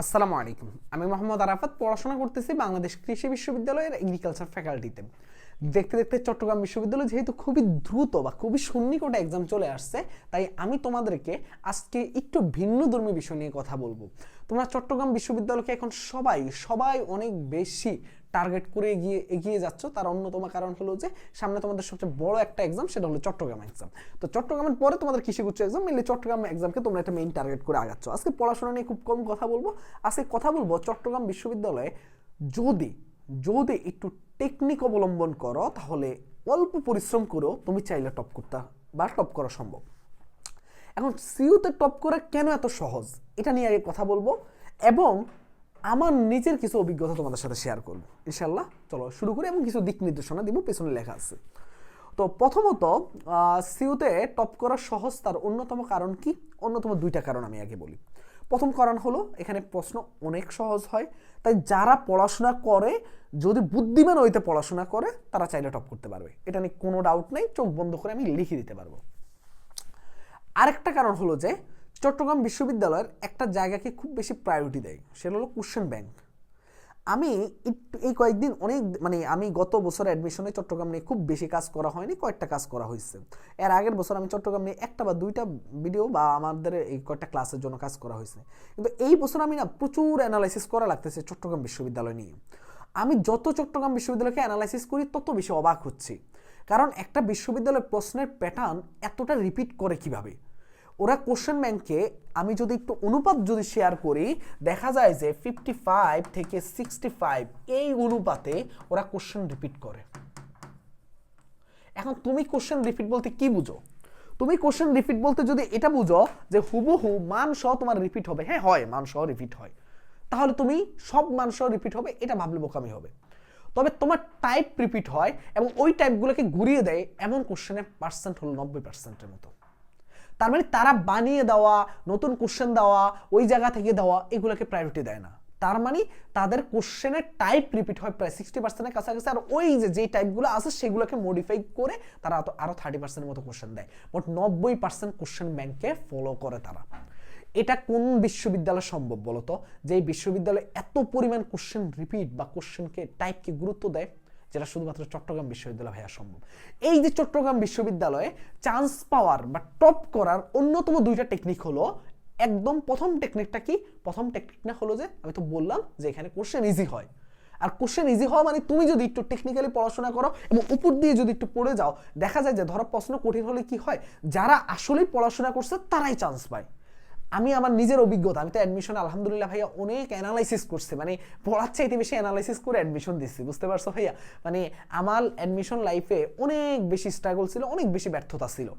আসসালামু আলাইকুম। আমি মোহাম্মদ আরাফাত পড়াশোনা করতেছি বাংলাদেশ কৃষি বিশ্ববিদ্যালয়ের এগ্রিকালচার ফ্যাকাল্টিতে দেখতে দেখতে চট্টগ্রাম বিশ্ববিদ্যালয় যেহেতু খুবই দ্রুত বা খুবই সন্নিকটে এক্সাম চলে আসছে, তাই আমি তোমাদেরকে আজকে একটু ভিন্ন ধর্মী বিষয় নিয়ে কথা বলব। তোমরা চট্টগ্রাম বিশ্ববিদ্যালয়কে এখন সবাই সবাই অনেক বেশি টার্গেট করে এগিয়ে এগিয়ে যাচ্ছ। তার অন্যতম কারণ হলো যে, সামনে তোমাদের সবচেয়ে বড় একটা এক্সাম সেটা হলো চট্টগ্রাম এক্সাম তো চট্টগ্রামের পরে তোমাদের কৃষিগুচ্ছ এক্সাম মিলে চট্টগ্রাম এক্সামকে তোমরা একটা মেইন টার্গেট করে আগাচ্ছ। আজকে পড়াশোনা নিয়ে খুব কম কথা বলব। আজকে কথা বলব চট্টগ্রাম বিশ্ববিদ্যালয়ে যদি যদি একটু টেকনিক অবলম্বন করো, তাহলে অল্প পরিশ্রম করেও তুমি চাইলে টপ করতে বা টপ করা সম্ভব। এখন সিইউতে টপ করা কেন এত সহজ? এটা নিয়ে আগে কথা বলব এবং আমার নিজের কিছু অভিজ্ঞতা তোমাদের সাথে শেয়ার করব। ইনশাল্লাহ চলো শুরু করি এবং কিছু দিক নির্দেশনা দিব, পেছনে লেখা আছে। তো প্রথমত সিউতে টপ করা সহজ তার অন্যতম কারণ কি? অন্যতম দুইটা কারণ আমি আগে বলি। প্রথম কারণ হলো, এখানে প্রশ্ন অনেক সহজ হয়। তাই যারা পড়াশোনা করে, যদি বুদ্ধিমান হইতে পড়াশোনা করে, তারা চাইলে টপ করতে পারবে। এটা নিয়ে কোনো ডাউট নেই, চোখ বন্ধ করে আমি লিখে দিতে পারব। আরেকটা কারণ হলো যে, চট্টগ্রাম বিশ্ববিদ্যালয়ের একটা জায়গাকে খুব বেশি প্রায়োরিটি দেয়, সেটা হলো কোশ্চেন ব্যাংক আমি এই কয়েকদিন অনেক মানে আমি গত বছর অ্যাডমিশনে চট্টগ্রাম নিয়ে খুব বেশি কাজ করা হয়নি, কয়েকটা কাজ করা হয়েছে। এর আগের বছর আমি চট্টগ্রাম নিয়ে একটা বা দুইটা ভিডিও বা আমাদের এই কয়েকটা ক্লাসের জন্য কাজ করা হয়েছে। কিন্তু এই বছর আমি না প্রচুর অ্যানালাইসিস করা লাগতেছে চট্টগ্রাম বিশ্ববিদ্যালয় নিয়ে। আমি যত চট্টগ্রাম বিশ্ববিদ্যালয়কে অ্যানালাইসিস করি, তত বেশি অবাক হচ্ছি। কারণ একটা বিশ্ববিদ্যালয়ের প্রশ্নের প্যাটার্ন এতটা রিপিট করে কীভাবে? ওরা কোশ্চেন ব্যাংকে আমি যদি একটু অনুপাত যদি শেয়ার করি, দেখা যায় যে ফিফটি ফাইভ থেকে সিক্সটি ফাইভ এই অনুপাতে ওরা কোশ্চেন রিপিট করে। এখন তুমি কোশ্চেন রিপিট বলতে কি বুঝো? তুমি কোশ্চেন রিপিট বলতে যদি এটা বুঝো যে হুবহু মান সহ তোমার রিপিট হবে। হ্যাঁ হয়, মান সহ রিপিট হয়। তাহলে তুমি সব মান সহ রিপিট হবে, এটা ভাবলে বোকামি হবে। তবে তোমার টাইপ রিপিট হয় এবং ওই টাইপগুলোকে ঘুরিয়ে দেয় এমন কোশ্চেনের পার্সেন্ট হলো নব্বই পার্সেন্টের মতো। তার মানে তারা বানিয়ে দেওয়া, নতুন কোশ্চেন দেওয়া, ওই জায়গা থেকে দেওয়া, এগুলোকে প্রায়োরিটি দেয় না। তার মানে তাদের কোশ্চেনের টাইপ রিপিট হয় প্রায় সিক্সটি পার্সেন্টের কাছাকাছি, আর ওই যে, যেই টাইপগুলো আছে সেগুলোকে মডিফাই করে তারা আরও থার্টি পার্সেন্টের মতো কোশ্চেন দেয়। মোট নব্বই পার্সেন্ট কোশ্চেন ব্যাংকে ফলো করে তারা। এটা কোন বিশ্ববিদ্যালয় সম্ভব বলতো? যে বিশ্ববিদ্যালয়ে এত পরিমাণ কোশ্চেন রিপিট বা কোশ্চেনকে টাইপকে গুরুত্ব দেয়? যেটা শুধুমাত্র চট্টগ্রাম বিশ্ববিদ্যালয় ভাইয়া সম্ভব। এই যে চট্টগ্রাম বিশ্ববিদ্যালয়ে চান্স পাওয়ার বা টপ করার অন্যতম দুইটা টেকনিক হলো, একদম প্রথম টেকনিকটা কি? প্রথম টেকনিকটা হলো যে, আমি তো বললাম যে এখানে কোশ্চেন ইজি হয়। আর কোশ্চেন ইজি হওয়া মানে তুমি যদি একটু টেকনিক্যালি পড়াশোনা করো এবং উপর দিয়ে যদি একটু পড়ে যাও, দেখা যায় যে ধরো প্রশ্ন কঠিন হলে কি হয়? যারা আসলেই পড়াশোনা করছে, তারাই চান্স পায়। আমি আমার নিজের অভিজ্ঞতা, আমি তো অ্যাডমিশন আলহামদুলিল্লাহ ভাইয়া অনেক অ্যানালাইসিস করছে। মানে পড়ার চাইতে বেশি অ্যানালাইসিস করে অ্যাডমিশন দিচ্ছি বুঝতে পারছ ভাইয়া? মানে আমার অ্যাডমিশন লাইফে অনেক বেশি স্ট্রাগল ছিল, অনেক বেশি ব্যর্থতা ছিল।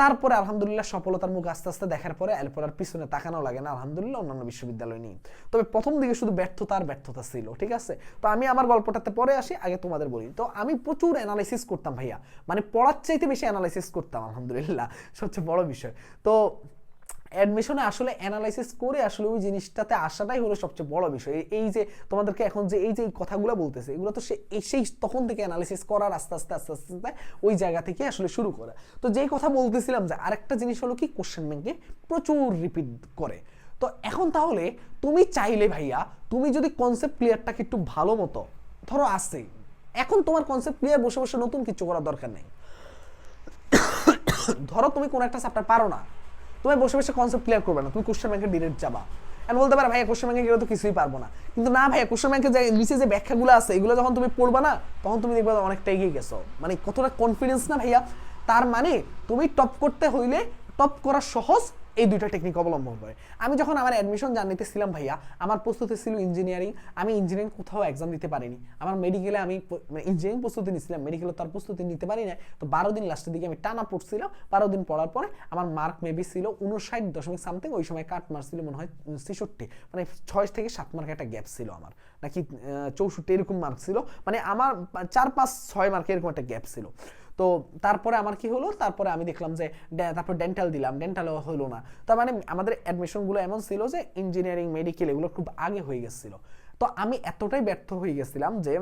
তারপরে আলহামদুলিল্লাহ সফলতার মুখ আস্তে আস্তে দেখার পরে এরপর পিছনে তাকানো লাগে না, আলহামদুলিল্লাহ অন্যান্য বিশ্ববিদ্যালয় নিয়ে তবে প্রথম দিকে শুধু ব্যর্থতা আর ব্যর্থতা ছিল, ঠিক আছে? তো আমি আমার গল্পটাতে পরে আসি, আগে তোমাদের বলি। তো আমি প্রচুর অ্যানালাইসিস করতাম ভাইয়া। মানে পড়ার চাইতে বেশি অ্যানালাইসিস করতাম, আলহামদুলিল্লাহ, সবচেয়ে বড় বিষয়। তো অ্যাডমিশনে আসলে অ্যানালাইসিস করে আসলে ওই জিনিসটাতে আসাটাই হলো সবচেয়ে বড় বিষয়। এই যে তোমাদেরকে এখন যে এই যে এই কথাগুলো বলতেছে, এগুলো তো সে সেই তখন থেকে অ্যানালাইসিস করার আস্তে আস্তে আস্তে আস্তে ওই জায়গা থেকে আসলে শুরু করা। তো যেই কথা বলতেছিলাম যে আরেকটা জিনিস হলো কি কোশ্চেন ব্যাংকে প্রচুর রিপিট করে। তো এখন তাহলে তুমি চাইলে ভাইয়া, তুমি যদি কনসেপ্ট ক্লিয়ারটাকে একটু ভালো মতো, ধরো আসছে এখন তোমার কনসেপ্ট ক্লিয়ার বসে বসে নতুন কিছু করার দরকার নেই। ধরো তুমি কোন একটা চ্যাপ্টার পারো না তুমি বসে বসে কনসেপ্ট ক্লিয়ার করবে না। তুমি কোশ্চেন ব্যাংকে ডিরেক্ট যাবা। আমি বলতে পারো, ভাইয়া কোশ্চেন ব্যাংকে গেলে তো কিছুই পারব না। কিন্তু না, ভাইয়া কোশ্চেন ব্যাংকে যে, নিচে যে ব্যাখ্যাগুলো আছে, এগুলো যখন তুমি পড়বা না, তখন তুমি দেখবে অনেকটা এগিয়ে গেছো। মানে কতটা কনফিডেন্স না, ভাইয়া? তার মানে তুমি টপ করতে হইলে টপ করা সহজ এই দুইটা টেকনিক অবলম্বন করে। আমি যখন আমার অ্যাডমিশন জার্নিতে ছিলাম ভাইয়া, আমার প্রস্তুতি ছিল ইঞ্জিনিয়ারিং আমি ইঞ্জিনিয়ারিং কোথাও এক্সাম দিতে পারিনি। আমার মেডিকেলে আমি ইঞ্জিনিয়ারিং প্রস্তুতি নিয়েছিলাম মেডিকেলে তার প্রস্তুতি নিতে পারি না তো বারো দিন লাস্টের দিকে আমি টানা পড়ছিলাম, বারো দিন পড়ার পরে আমার মার্ক মেবি ছিল উনষাট দশমিক সামথিং ওই সময় কাট মার্ক ছিল মনে হয় ছেষট্টি। মানে ছয় থেকে সাত মার্ক একটা গ্যাপ ছিল আমার। নাকি চৌষট্টি এরকম মার্ক ছিল। মানে আমার চার পাঁচ ছয় মার্ক এরকম একটা গ্যাপ ছিল। তো তারপরে আমার কি হলো? তারপরে আমি দেখলাম যে তারপর ডেন্টাল দিলাম। ডেন্টালও হলো না। তার মানে আমাদের অ্যাডমিশনগুলো এমন ছিল যে ইঞ্জিনিয়ারিং মেডিকেল এগুলো খুব আগে হয়ে গেছিল। তো আমি এতটাই ব্যর্থ হয়ে গেছিলাম যে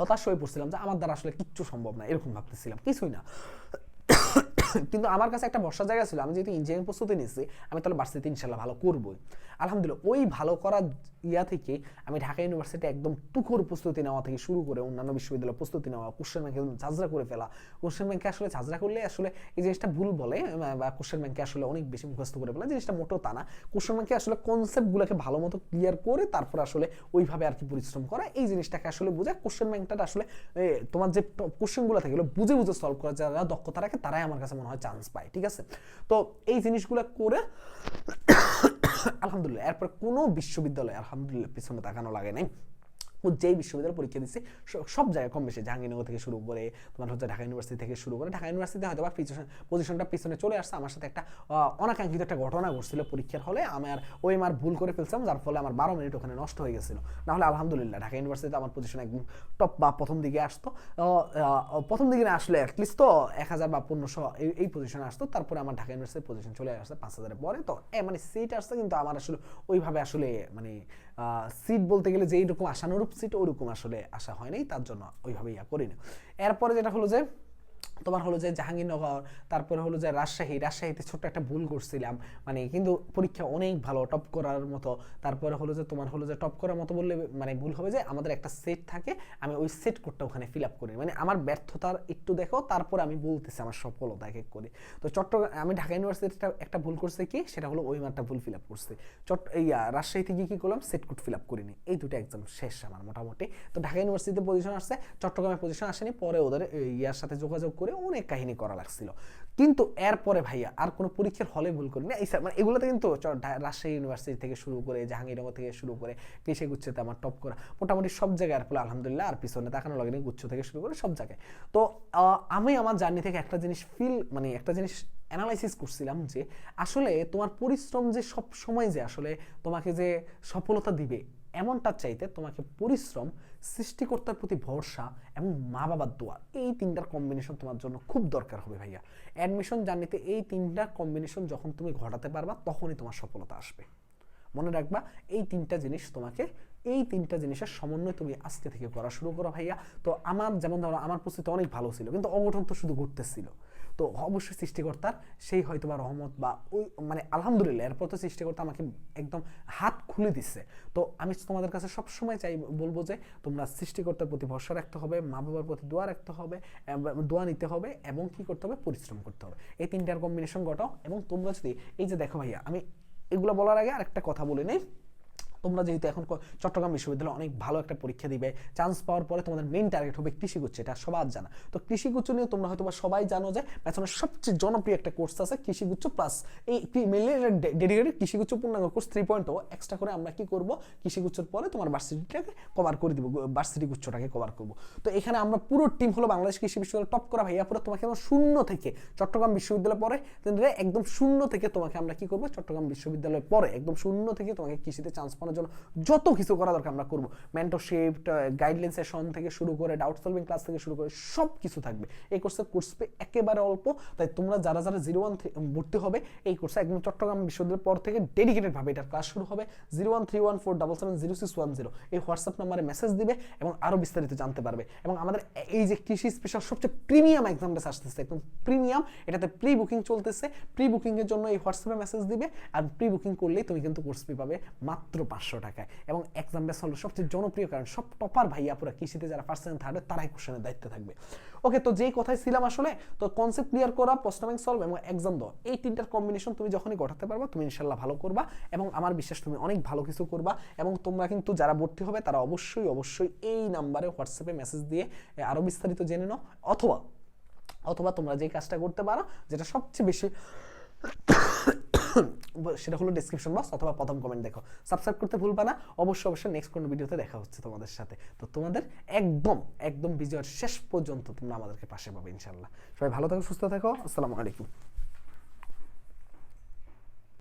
হতাশ হয়ে পড়ছিলাম যে আমার দ্বারা আসলে কিচ্ছু সম্ভব না, এরকম ভাবতেছিলাম। কিছুই না। কিন্তু আমার কাছে একটা বর্ষার জায়গা ছিল। আমি যেহেতু ইঞ্জিনিয়ারিং প্রস্তুতি নিয়েছি, আমি তাহলে ভার্সিটি ইনশাল্লাহ ভালো করবোই। আলহামদুলিল্লাহ, ওই ভালো করার ইয়া থেকে আমি ঢাকা ইউনিভার্সিটি একদম তুখোর প্রস্তুতি নেওয়া থেকে শুরু করে অন্যান্য বিশ্ববিদ্যালয়ে প্রস্তুতি নেওয়া কোশ্চেন ব্যাংকে একদম ঝাঁঝরা করে ফেলা। কোশ্চেন ব্যাংকে আসলে ঝাঁঝরা করলে আসলে এই জিনিসটা ভুল বলে বা কোশ্চেন ব্যাংকে আসলে অনেক বেশি মুখস্থ করে ফেলা। জিনিসটা মোটেও তা না। কোশ্চেন ব্যাংকে আসলে কনসেপ্টগুলোকে ভালো মতো ক্লিয়ার করে তারপর আসলে ওইভাবে আর কি পরিশ্রম করা, এই জিনিসটাকে আসলে বোঝা। কোশ্চেন ব্যাংকটা আসলে তোমার যে কোশ্চেনগুলো থাকে বুঝে বুঝে সলভ করা যারা দক্ষতা রাখে, তারাই আমার কাছে মনে হয় চান্স পায়, ঠিক আছে? তো এই জিনিসগুলো করে আলহামদুলিল্লাহ এরপর কোনো বিশ্ববিদ্যালয় আলহামদুলিল্লাহ পিছনে তাকানো লাগে নাই। যেই বিশ্ববিদ্যালয় পরীক্ষা দিচ্ছে সব জায়গায় কম বেশি জাহাঙ্গীরনগর থেকে শুরু করে, তোমার হচ্ছে ঢাকা ইউনিভার্সিটি থেকে শুরু করে, ঢাকা ইউনিভার্সিটিতে হয়তো বা পজিশনটা পিছনে চলে আসছে। আমার সাথে একটা অনাকাঙ্ক্ষিত একটা ঘটনা ঘটছিল পরীক্ষার হলে। আমার ওই আমার ভুল করে ফেলছিলাম, যার ফলে আমার বারো মিনিট ওখানে নষ্ট হয়ে গেছিল। নাহলে আলহামদুলিল্লাহ, ঢাকা ইউনিভার্সিটিতে আমার পজিশন একদম টপ বা প্রথম দিকে আসতো। প্রথম দিকে না আসলে অ্যাটলিস্ট তো এক হাজার বা পনেরোশো এই পজিশনে আসতো। তারপরে আমার ঢাকা ইউনিভার্সিটির পজিশন চলে আসছে পাঁচ হাজারের পরে। তো মানে সিট আসছে, কিন্তু আমার আসলে ওইভাবে আসলে মানে সিট বলতে গেলে যে এইরকম আশানুরূপ সিট ওরকম আসলে আশা হয় নাই, তার জন্য ওইভাবে ইয়া করিনি। এরপরে যেটা হলো যে তোমার হলো যে জাহাঙ্গীরনগর, তারপরে হলো যে রাজশাহী, রাজশাহীতে ছোট্ট একটা ভুল করছিলাম। মানে কিন্তু পরীক্ষা অনেক ভালো টপ করার মতো। তারপরে হলো যে তোমার হলো যে টপ করার মতো বললে মানে ভুল হবে যে আমাদের একটা সেট থাকে, আমি ওই সেট কোডটা ওখানে ফিল আপ করি। মানে আমার ব্যর্থতার একটু দেখো, তারপর আমি বলতেছি আমার সফলতা এক এক করে। তো চট্টগ্রাম আমি ঢাকা ইউনিভার্সিটিটা একটা ভুল করছে কি, সেটা হলো ওই মারটা ভুল ফিল আপ করছে। চট্ট ইয়া রাজশাহীতে গিয়ে কি করলাম? সেট কোড ফিল আপ করিনি। এই দুটো এক্সাম শেষ আমার মোটামুটি। তো ঢাকা ইউনিভার্সিটিতে পজিশন আসছে, চট্টগ্রামে পজিশন আসেনি, পরে ওদের ইয়ার সাথে যোগাযোগ করে। অনেক কাহিনী করা লাগছিল। কিন্তু এরপরে ভাইয়া আর কোনো পরীক্ষার হলে ভুল করি না। মানে এগুলোতে কিন্তু রাজশাহী ইউনিভার্সিটি থেকে শুরু করে, জাহাঙ্গীরনগর থেকে শুরু করে, কৃষি গুচ্ছতে আমার টপ করা। মোটামুটি সব জায়গায় আর আলহামদুলিল্লাহ, আর পিছনে তাকানো লাগেনি, গুচ্ছ থেকে শুরু করে সব জায়গায়। তো আমি আমার জার্নি থেকে একটা জিনিস ফিল মানে একটা জিনিস অ্যানালাইসিস করছিলাম যে আসলে তোমার পরিশ্রম যে সব সময় যে আসলে তোমাকে যে সফলতা দিবে এমনটা চাইতে তোমাকে পরিশ্রম সৃষ্টিকর্তার প্রতি ভরসা এবং মা বাবার দোয়া, এই তিনটার কম্বিনেশন তোমার জন্য খুব দরকার হবে ভাইয়া। অ্যাডমিশন জার্নিতে এই তিনটার কম্বিনেশন যখন তুমি ঘটাতে পারবা, তখনই তোমার সফলতা আসবে। মনে রাখবা, এই তিনটা জিনিস তোমাকে, এই তিনটা জিনিসের সমন্বয় তুমি আজকে থেকে করা শুরু করো ভাইয়া। তো আমার, যেমন ধরো, আমার প্রস্তুতি অনেক ভালো ছিল, কিন্তু অঘটন তো শুধু ঘটতেছিল। তো অবশ্যই সৃষ্টিকর্তার সেই হয়তো বা রহমত বা ওই মানে আলহামদুলিল্লাহ এরপর তো সৃষ্টিকর্তা আমাকে একদম হাত খুলে দিচ্ছে তো আমি তোমাদের কাছে সব সময় চাই, বলব যে তোমরা সৃষ্টিকর্তার প্রতি ভরসা রাখতে হবে, মা বাবার প্রতি দোয়া রাখতে হবে দোয়া নিতে হবে এবং কি করতে হবে? পরিশ্রম করতে হবে। এই তিনটার কম্বিনেশন ঘটাও এবং তোমরা যদি, এই যে দেখো ভাইয়া, আমি এগুলো বলার আগে আরেকটা কথা বলে নেই। তোমরা যেহেতু এখন চট্টগ্রাম বিশ্ববিদ্যালয়ে অনেক ভালো একটা পরীক্ষা দিবে চান্স পাওয়ার পরে তোমাদের মেইন টার্গেট হবে কৃষিগুচ্ছ, এটা সবার জানা। তো কৃষিগুচ্ছ নিয়ে তোমরা হয়তো বা সবাই জানো যে ম্যাথনের সবচেয়ে জনপ্রিয় একটা কোর্স আছে কৃষিগুচ্ছ প্লাস এই মেনলি ডেডিকেটেড কৃষিগুচ্ছ পূর্ণাঙ্গ course three point o. Extra করে আমরা কি করব? কৃষিগুচ্ছর পরে তোমার ভার্সিটিটাকে কভার করে দিব ভার্সিটি গুচ্ছটাকে কভার করব। তো এখানে আমরা পুরো টিম হলো বাংলাদেশ কৃষি বিশ্ববিদ্যালয় টপ করা ভাইয়া। পুরো তোমাকে আমরা শূন্য থেকে চট্টগ্রাম বিশ্ববিদ্যালয় পরে একদম শূন্য থেকে তোমাকে আমরা কি করব? চট্টগ্রাম বিশ্ববিদ্যালয় পরে একদম শূন্য থেকে তোমাকে কৃষিতে চান্স পাওয়ার জন্য যত কিছু করা দরকার আমরা করব। মেন্টরশিপ গাইডলাইন সেশন থেকে শুরু করে ডাউট সলভিং ক্লাস থেকে শুরু করে সব কিছু থাকবে। এই কোর্সের কোর্স পে একেবারে অল্প, তাই তোমরা যারা যারা জিরো ওয়ান ভর্তি হবে, এই কোর্সে একদম চট্টগ্রাম বিশ্ববিদ্যালয়ের পর থেকে ডেডিকেটেড ভাবে এটার ক্লাস শুরু হবে। Zero one three one four double seven zero six one zero এই হোয়াটসঅ্যাপ নাম্বারে মেসেজ দিবে এবং আরও বিস্তারিত জানতে পারবে। এবং আমাদের এই যে কৃষি স্পেশাল সবচেয়ে প্রিমিয়াম এক্সামটা আসতেছে, একদম প্রিমিয়াম এটাতে প্রি বুকিং চলতেছে। প্রি বুকিংয়ের জন্য এই হোয়াটসঅ্যাপে মেসেজ দিবে। আর প্রি বুকিং করলেই তুমি কিন্তু কোর্স ফি পাবে মাত্র পাঁচশো টাকায়। এবং এক্সাম বেস হলো সবচেয়ে জনপ্রিয় কারণ সব টপার ভাইয়া পুরো কৃষিতে যারা ফার্স্ট সেকেন্ড থার্ড তারাই কোশ্চেনের দায়িত্বে থাকবে। ওকে তো যেই কথাই ছিলাম আসলে, তো কনসেপ্ট ক্লিয়ার করা, প্রশ্ন ব্যাংক সলভ এবং এক্সাম দাও এই তিনটার কম্বিনেশন তুমি যখনই ঘটাতে পারবা, তুমি ইনশাল্লাহ ভালো করবা এবং আমার বিশ্বাস তুমি অনেক ভালো কিছু করবা এবং তোমরা কিন্তু যারা ভর্তি হবে, তারা অবশ্যই অবশ্যই এই নাম্বারে হোয়াটসঅ্যাপে মেসেজ দিয়ে আরও বিস্তারিত জেনে নাও। অথবা অথবা তোমরা যে কাজটা করতে পারো, যেটা সবচেয়ে বেশি সেটা হলো ডিসক্রিপশন বক্স অথবা প্রথম কমেন্ট দেখো। সাবস্ক্রাইব করতে ভুলবা না। অবশ্যই অবশ্যই নেক্সট কোনো ভিডিওতে দেখা হচ্ছে তোমাদের সাথে। তো তোমাদের একদম একদম বিজয়ের শেষ পর্যন্ত তোমরা আমাদেরকে পাশে পাবে ইনশাল্লাহ সবাই ভালো থাকো, সুস্থ থাকো। আসসালামু আলাইকুম।